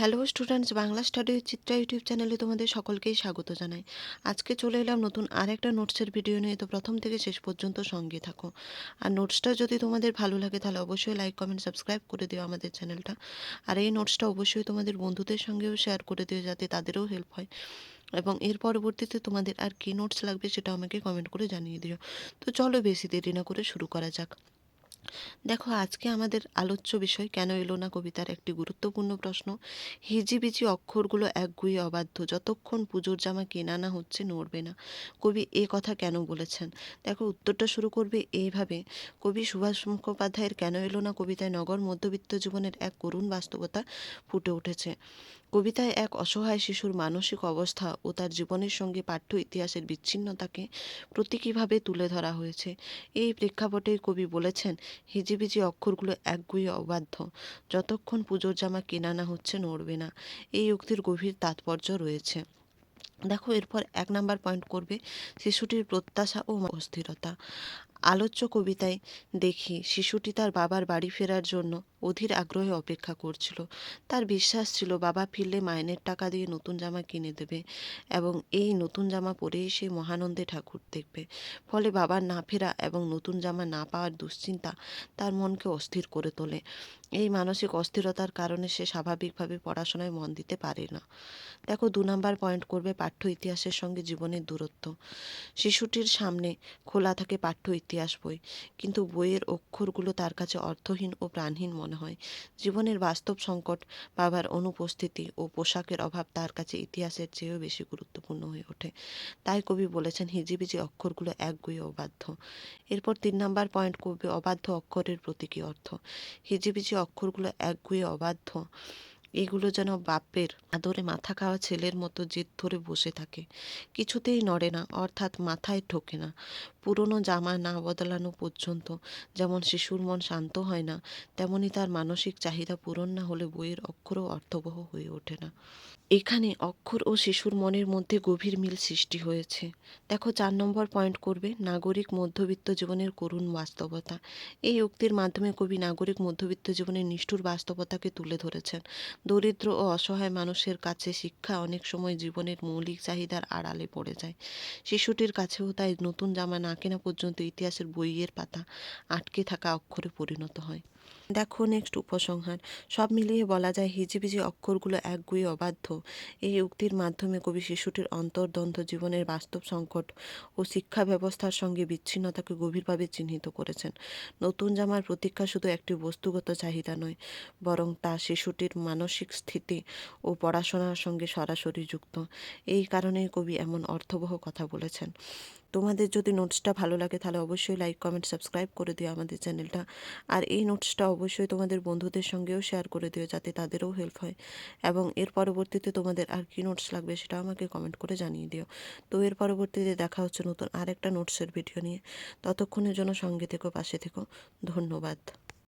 Hello students Bangla study Chitra YouTube চ্যানেলে তোমাদের সকলকেই স্বাগত জানাই। আজকে চলে এলাম নতুন আর একটা নোটসের ভিডিও নিয়ে। তো প্রথম থেকে শেষ পর্যন্ত সঙ্গে থাকো। আর নোটসটা যদি তোমাদের ভালো লাগে, তাহলে অবশ্যই লাইক কমেন্ট সাবস্ক্রাইব করে দিও আমাদের চ্যানেলটা আর এই নোটসটা অবশ্যই তোমাদের বন্ধুদের সঙ্গেও শেয়ার করে দিও, যাতে তাদেরও হেল্প হয়। এবং এর পরবর্তীতে তোমাদের আর কী নোটস লাগবে, সেটা আমাকে কমেন্ট করে জানিয়ে দিও। তো চলো বেশি দেরি না করে শুরু করা যাক। দেখো, আজকে আমাদের আলোচ্য বিষয় কেন এলো না কবিতার একটি গুরুত্বপূর্ণ প্রশ্ন। হিজিবিজি অক্ষরগুলো একগুয়ে অবাধ্য। যতক্ষণ পুজোর জামা কেনা না হচ্ছে, নড়বে না। কবি এ কথা কেন বলেছেন? দেখো, উত্তরটা শুরু করবে এইভাবে। কবি সুভাষ মুখোপাধ্যায়ের কেন এলো না কবিতায় নগর মধ্যবিত্ত জীবনের এক করুণ বাস্তবতা ফুটে উঠেছে। কবিতায় এক অসহায় শিশুর মানসিক অবস্থা ও তার জীবনের সঙ্গে পাঠ্য ইতিহাসের বিচ্ছিন্নতাকে প্রতীকীভাবে তুলে ধরা হয়েছে। এই প্রেক্ষাপটে কবি বলেছেন হিজিবিজি অক্ষরগুলো একগুঁয়ে অবাধ্য। যতক্ষণ পুজোর জামা কেনা না হচ্ছে, নড়বে না। এই উক্তির গভীর তাৎপর্য রয়েছে। দেখো, এরপর এক নাম্বার পয়েন্ট করবে শিশুটির প্রত্যাশা ও অস্থিরতা আলোচ্য কবিতায় দেখি শিশুটি তার বাবার বাড়ি ফেরার জন্য অধীর আগ্রহে অপেক্ষা করছিল। তার বিশ্বাস ছিল বাবা ফিরলে মাইনের টাকা দিয়ে নতুন জামা কিনে দেবে এবং এই নতুন জামা পরেই সে মহানন্দে ঠাকুর দেখবে। ফলে বাবার না ফেরা এবং নতুন জামা না পাওয়ার দুশ্চিন্তা তার মনকে অস্থির করে তোলে। এই মানসিক অস্থিরতার কারণে সে স্বাভাবিকভাবে পড়াশোনায় মন দিতে পারে না। দেখো, দু নাম্বার পয়েন্ট করবে পাঠ্য ইতিহাসের সঙ্গে জীবনের দূরত্ব। শিশুটির সামনে খোলা থাকে পাঠ্য বই কিন্তু বইয়ের অক্ষরগুলো তার কাছে অর্থহীন ও প্রাণহীন মনে হয়। জীবনের বাস্তব সংকট, বাবার অনুপস্থিতি ও পোশাকের অভাব তার কাছে ইতিহাসের চেয়েও বেশি গুরুত্বপূর্ণ হয়ে ওঠে। তাই কবি বলেছেন, হিজিবিজি অক্ষরগুলো একগুঁয়ে অবাধ্য। এরপর তিন নাম্বার পয়েন্ট করবে অবাধ্য অক্ষরের প্রতীকী অর্থ। হিজিবিজি অক্ষরগুলো একগুঁয়ে অবাধ্য। এগুলো যেন বাপের আদরে মাথা খাওয়া ছেলের মতো জেদ ধরে বসে থাকে। কিছুতেই নড়ে না, অর্থাৎ মাথায় ঠোকে না। পুরনো জামা না বদলানো পর্যন্ত যেমন শিশুর মন শান্ত হয় না, তেমনি তার মানসিক চাহিদা পূরণ না হলে বইয়ের অক্ষরও অর্থবহ হয়ে ওঠে না। এখানে অক্ষর ও শিশুর মনের মধ্যে গভীর মিল সৃষ্টি হয়েছে। দেখো চার নম্বর পয়েন্ট করবে, নাগরিক মধ্যবিত্ত জীবনের করুণ বাস্তবতা। এই উক্তির মাধ্যমে কবি নাগরিক মধ্যবিত্ত জীবনের নিষ্ঠুর বাস্তবতাকে তুলে ধরেছেন। দরিদ্র ও অসহায় মানুষের কাছে শিক্ষা অনেক সময় জীবনের মৌলিক চাহিদার আড়ালে পড়ে যায়। শিশুটির কাছেও তাই নতুন জামা না কেনা পর্যন্ত ইতিহাসের বইয়ের পাতা আটকে থাকা অক্ষরে পরিণত হয়। দেখো নেক্সট উপসংহার। সব মিলিয়ে বলা যায় হিজিবিজি অক্ষরগুলো একগুঁয়ে অবাধ্য। এই উক্তির মাধ্যমে কবি শিশুটির অন্তর্দ্বন্দ্ব, জীবনের বাস্তব সংকট ও শিক্ষা ব্যবস্থার সঙ্গে বিচ্ছিন্নতাকে গভীরভাবে চিহ্নিত করেছেন। নতুন জামার প্রতীক্ষা শুধু একটি বস্তুগত চাহিদা নয়, বরং তা শিশুটির মানসিক স্থিতি ও পড়াশোনার সঙ্গে সরাসরি যুক্ত। এই কারণেই কবি এমন অর্থবহ কথা বলেছেন। তোমাদের যদি নোটসটা ভালো লাগে তাহলে অবশ্যই লাইক কমেন্ট সাবস্ক্রাইব করে দিও আমাদের চ্যানেলটা আর এই নোটসটা অবশ্যই তোমাদের বন্ধুদের সঙ্গেও শেয়ার করে দিও যাতে তাদেরও হেল্প হয়। এবং এর পরবর্তীতে তোমাদের আর কী নোটস লাগবে সেটা আমাকে কমেন্ট করে জানিয়ে দিও। তো এর পরবর্তীতে দেখা হচ্ছে নতুন আরেকটা নোটসের ভিডিও নিয়ে। ততক্ষণের জন্য সঙ্গে থেকো, পাশে থেকো। ধন্যবাদ।